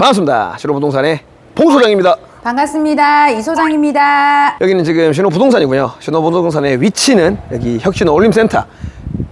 반갑습니다. 신호부동산의 봉소장입니다. 반갑습니다. 이 소장입니다. 여기는 지금 신호부동산이고요. 신호부동산의 위치는 여기 혁신호 올림센터,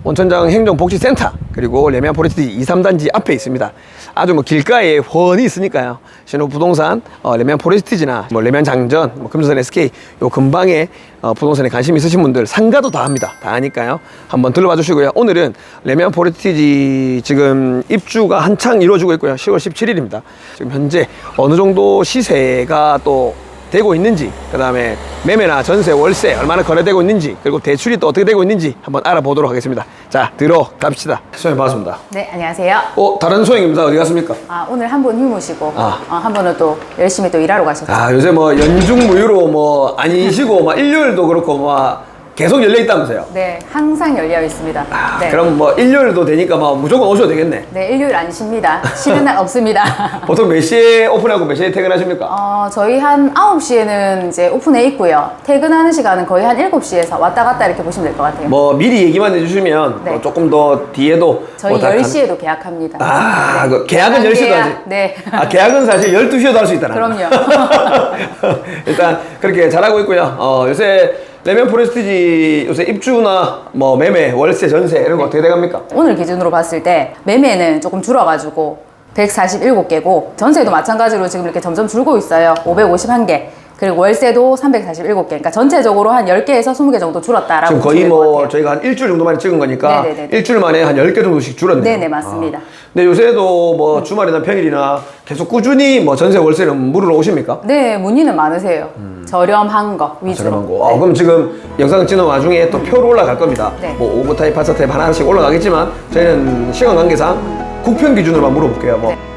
원천장 행정복지센터, 그리고 레미안 포레스트 2, 3단지 앞에 있습니다. 아주 뭐 길가에 훤히 있으니까요. 신호부동산, 어, 레미안 포레스티지나 뭐 레미안 장전, 뭐 금수산 SK 요 근방에 어, 부동산에 관심 있으신 분들 상가도 다 합니다. 다 하니까요. 한번 들러봐 주시고요. 오늘은 레미안 포레스티지 지금 입주가 한창 이루어지고 있고요. 10월 17일입니다. 지금 현재 어느 정도 시세가 또 되고 있는지 그 다음에 매매나 전세 월세 얼마나 거래되고 있는지 그리고 대출이 또 어떻게 되고 있는지 한번 알아보도록 하겠습니다 자 들어갑시다 소장님 반갑습니다 네, 안녕하세요. 어 다른 소장입니다 어디 갔습니까 아, 오늘 한 분 휴무시고 아. 어, 한 분은 또 열심히 또 일하러 가셨죠. 아 요새 뭐 연중 무휴로 뭐 아니시고 막 일요일도 그렇고 막 계속 열려 있다면서요 네, 항상 열려 있습니다. 아, 네. 그럼 뭐 일요일도 되니까 막 무조건 오셔도 되겠네 네, 일요일 안 쉽니다. 쉬는 날 없습니다. 보통 몇 시에 오픈하고 몇 시에 퇴근하십니까 어, 저희 한 9시에는 이제 오픈해 있고요. 퇴근하는 시간은 거의 한 7시에서 왔다 갔다 이렇게 보시면 될 것 같아요. 뭐 미리 얘기만 해주시면 네. 뭐 조금 더 뒤에도 저희 뭐 다 간- 10시에도 계약합니다. 아, 그 계약은 계약, 10시도 하지. 네. 아, 계약은 사실 12시에도 할 수 있다. 나는. 그럼요. 일단 그렇게 잘하고 있고요. 어, 요새 레면 프레스티지 요새 입주나 뭐 매매, 월세, 전세 이런 거 어떻게 돼 갑니까? 오늘 기준으로 봤을 때 매매는 조금 줄어가지고 147개고 전세도 마찬가지로 지금 이렇게 점점 줄고 있어요. 551개. 그리고 월세도 347개. 그러니까 전체적으로 한 10개에서 20개 정도 줄었다라고 지금 거의 보시면 될것 뭐 같아요. 저희가 한 일주일 정도 만에 찍은 거니까 네네네네. 일주일 만에 한 10개 정도씩 줄었네요. 네네, 맞습니다. 아. 근데 요새도 뭐 주말이나 평일이나 계속 꾸준히 뭐 전세, 월세는 물으러 오십니까? 네, 문의는 많으세요. 저렴한 거 아, 위주로. 저렴한 거. 아, 네. 그럼 지금 영상 찍는 와중에 또 표로 올라갈 겁니다. 네. 뭐 5구 타입, 8사 타입 하나씩 올라가겠지만 저희는 시간 관계상 국평 기준으로만 물어볼게요. 뭐 네.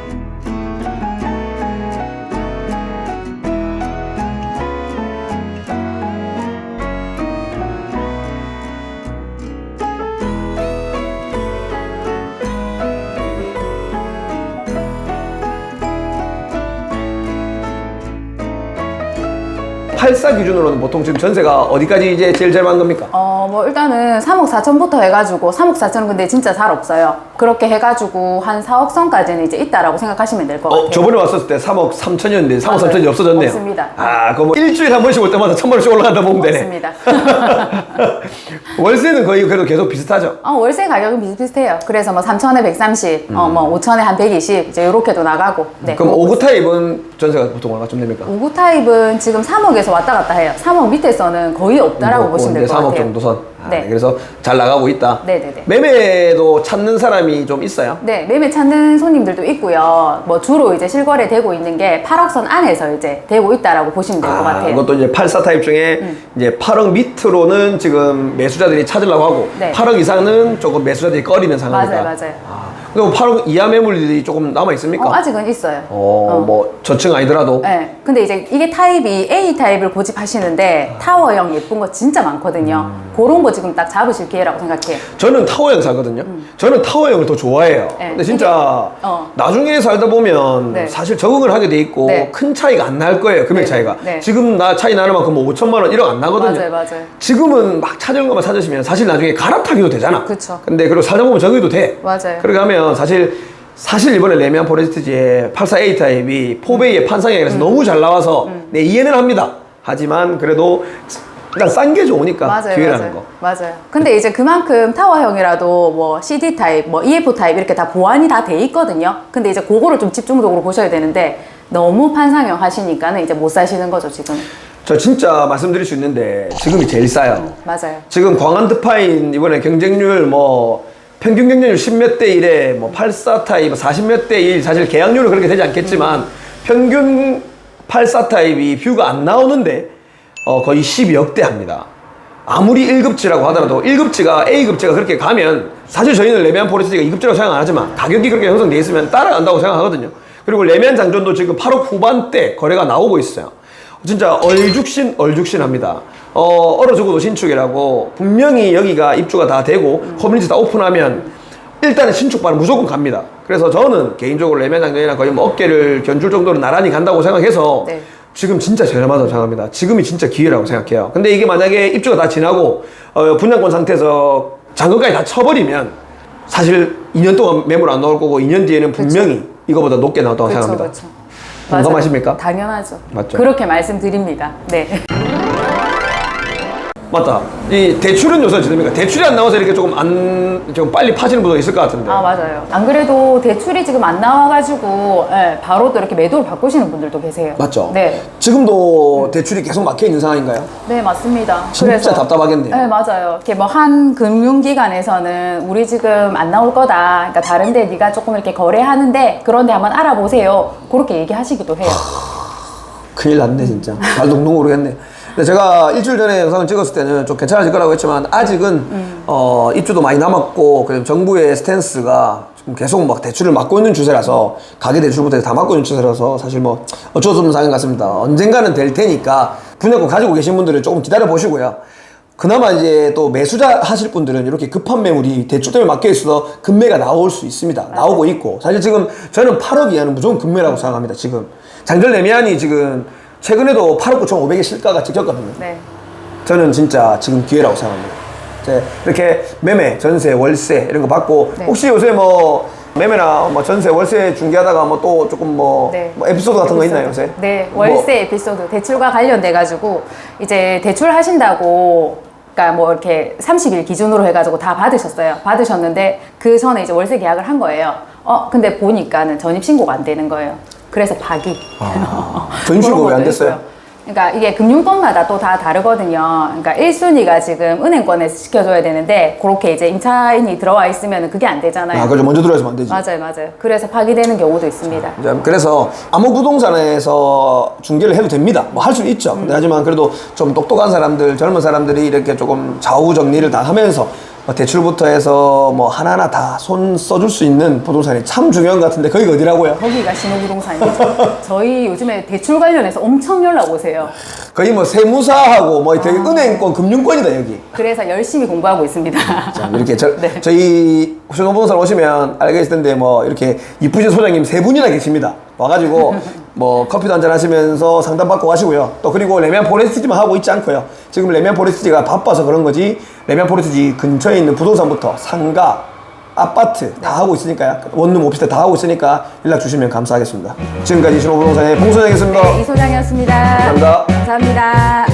팔사 기준으로는 보통 지금 전세가 어디까지 이제 제일 저렴한 겁니까? 어, 뭐 일단은 3억 4천부터 해가지고 3억 4천은 근데 진짜 잘 없어요. 그렇게 해가지고 한 4억 선까지는 이제 있다라고 생각하시면 될 것 같아요. 어, 저번에 왔었을 때 3억 3천이었는데 3억 맞아요. 3천이 없어졌네요. 없습니다. 아, 그럼 뭐 일주일에 한 번씩 올 때마다 천만 원씩 올라간다 보면 되네. 없습니다. 월세는 거의 그래도 계속 비슷하죠. 어, 월세 가격은 비슷비슷해요. 그래서 뭐 3천에 130, 어, 음. 뭐 5천에 한 120, 이제 요렇게도 나가고. 네. 그럼 5구 타입은 전세가 보통 얼마쯤 됩니까? 5구 타입은 지금 3억에서 왔다 갔다 해요. 3억 밑에서는 거의 없다라고 뭐, 보시면 될 것 3억 같아요. 정도 선. 아, 네. 그래서 잘 나가고 있다. 네네네. 매매도 찾는 사람이 좀 있어요. 네, 매매 찾는 손님들도 있고요. 뭐 주로 이제 실거래 되고 있는 게 8억선 안에서 이제 되고 있다라고 보시면 될 것 아, 같아요. 음. 이것도 이제 84 타입 중에 이제 8억 밑으로는 지금 매수자들이 찾으려고 하고 네. 8억 이상은 조금 매수자들이 꺼리는 상황이다. 맞아요, 맞아요. 아, 그럼 8억 이하 매물들이 조금 남아 있습니까? 어, 아직은 있어요. 어, 뭐 저층 아니더라도 네. 근데 이제 이게 타입이 A 타입을 고집하시는데 타워형 예쁜 거 진짜 많거든요. 음. 그런 거 지금 딱 잡으실 기회라고 생각해요. 저는 타워형 사거든요. 저는 타워형을 더 좋아해요. 음. 네, 근데 진짜 이게- 어. 나중에 살다 보면 네. 사실 적응을 하게 돼 있고 네. 큰 차이가 안 날 거예요. 금액 네, 차이가. 네. 지금 나 차이 나는 만큼 뭐 5천만 원 1억 안 나거든요. 맞아요, 맞아요. 지금은 막 찾은 것만 찾으시면 사실 나중에 갈아타기도 되잖아. 그쵸. 근데 그리고 살다 보면 적응도 돼. 맞아요. 그렇게 하면 사실 사실 이번에 레미안 포레스트지의 84A 타입이 포베이의 판상형이라서 음. 너무 잘 나와서 네, 이해는 합니다. 하지만 그래도 일단 싼 게 좋으니까 맞아요, 기회라는 맞아요. 거. 맞아요. 근데 이제 그만큼 타워형이라도 뭐 CD 타입, 뭐 EF 타입 이렇게 다 보완이 다 돼 있거든요. 근데 이제 그거를 좀 집중적으로 보셔야 되는데 너무 판상형 하시니까는 이제 못 사시는 거죠, 지금. 저 진짜 말씀드릴 수 있는데 지금이 제일 싸요. 맞아요. 지금 광안 드파인 이번에 경쟁률 뭐 평균 경쟁률 10몇 대 1에 뭐 84 타입 40몇 대 1 사실 계약률은 그렇게 되지 않겠지만 평균 84 타입이 뷰가 안 나오는데 어 거의 12억 대 합니다. 아무리 1급지라고 하더라도 1급지가 A급지가 그렇게 가면 사실 저희는 레미안 포레스트가 2급지라고 생각 안 하지만 가격이 그렇게 형성돼 있으면 따라간다고 생각하거든요. 그리고 레미안 장전도 지금 8억 후반대 거래가 나오고 있어요. 진짜 얼죽신 얼죽신합니다. 어, 얼어 죽어도 신축이라고 분명히 여기가 입주가 다 되고 커뮤니티 다 오픈하면 일단은 신축반은 무조건 갑니다. 그래서 저는 개인적으로 장전이나 거의 뭐 어깨를 견줄 정도로 나란히 간다고 생각해서 네. 지금 진짜 저렴하다고 생각합니다. 지금이 진짜 기회라고 생각해요. 근데 이게 만약에 입주가 다 지나고 어, 분양권 상태에서 잔금까지 다 쳐버리면 사실 2년 동안 매물 안 나올 거고 2년 뒤에는 분명히 이거보다 높게 나왔다고 그쵸, 생각합니다. 그쵸. 공감하십니까? 당연하죠. 맞죠. 그렇게 말씀드립니다. 네. 맞다. 이 대출은 요새 어떻게 됩니까? 대출이 안 나와서 이렇게 조금 안, 좀 빨리 파시는 분도 있을 것 같은데. 아 맞아요. 안 그래도 대출이 지금 안 나와가지고 예, 바로 또 이렇게 매도를 바꾸시는 분들도 계세요. 맞죠? 네. 지금도 대출이 계속 막혀 있는 상황인가요? 네 맞습니다. 진짜 답답하겠네요. 네 맞아요. 이렇게 뭐 한 금융기관에서는 우리 지금 안 나올 거다. 그러니까 다른데 네가 조금 이렇게 거래하는데 그런데 한번 알아보세요. 그렇게 얘기하시기도 해요. 큰일 났네 진짜 말 동동 모르겠네 근데 제가 일주일 전에 영상을 찍었을 때는 좀 괜찮아질 거라고 했지만 아직은 어, 입주도 많이 남았고 그리고 정부의 스탠스가 지금 계속 막 대출을 막고 있는 추세라서 가계 대출부터 다 막고 있는 추세라서 사실 뭐 어쩔 수 없는 상황 같습니다 언젠가는 될 테니까 분양권 가지고 계신 분들은 조금 기다려 보시고요 그나마 이제 또 매수자 하실 분들은 이렇게 급한 매물이 대출 때문에 막혀 있어서 금매가 나올 수 있습니다. 나오고 있고. 사실 지금 저는 8억 이하는 무조건 금매라고 생각합니다. 지금. 장전 레미안이 지금 최근에도 8억 9,500의 실가가 찍혔거든요. 네. 저는 진짜 지금 기회라고 생각합니다. 이제 이렇게 매매, 전세, 월세 이런 거 받고 네. 혹시 요새 뭐 매매나 뭐 전세, 월세 중개하다가 뭐 또 조금 뭐, 네. 뭐 에피소드 같은 거 있나요 요새? 네, 뭐 월세 에피소드 대출과 관련돼 가지고 이제 대출 하신다고 그러니까 뭐 이렇게 30일 기준으로 해가지고 다 받으셨어요. 받으셨는데 그 전에 이제 월세 계약을 한 거예요. 어, 근데 보니까는 전입 신고가 안 되는 거예요. 그래서 파기. 전입 신고가 그런 안 것도 됐어요? 그러니까 이게 금융권마다 또 다 다르거든요. 그러니까 1순위가 지금 은행권에서 시켜줘야 되는데 그렇게 이제 임차인이 들어와 있으면 그게 안 되잖아요. 아, 그죠. 먼저 들어야면 안 되지. 맞아요, 맞아요. 그래서 파기되는 경우도 있습니다. 이제 그래서 아무 부동산에서 중개를 해도 됩니다. 뭐 할 수는 있죠. 근데 하지만 그래도 좀 똑똑한 사람들, 젊은 사람들이 이렇게 조금 좌우 정리를 다 하면서 뭐 대출부터 해서 뭐 하나하나 다 손 써줄 수 있는 부동산이 참 중요한 것 같은데 거기가 어디라고요? 거기가 신호부동산이죠. 저희 요즘에 대출 관련해서 엄청 연락 오세요. 거의 뭐 세무사하고 뭐 되게 은행권, 금융권이다 여기. 그래서 열심히 공부하고 있습니다. 자, 이렇게 저, 네. 저희 신호부동산 오시면 알겠을 텐데 뭐 이렇게 이쁘신 소장님 세 분이나 계십니다. 와가지고 뭐 커피도 한잔 하시면서 상담받고 가시고요. 또 그리고 레미안 포레스트지만 하고 있지 않고요. 지금 레미안 포레스트지가 바빠서 그런 거지 레미안 포레스트지 근처에 있는 부동산부터 상가, 아파트 다 하고 있으니까요. 원룸 오피스텔 다 하고 있으니까 연락 주시면 감사하겠습니다. 지금까지 신호부동산의 봉선영이었습니다. 네, 이 소장이었습니다. 감사합니다. 감사합니다.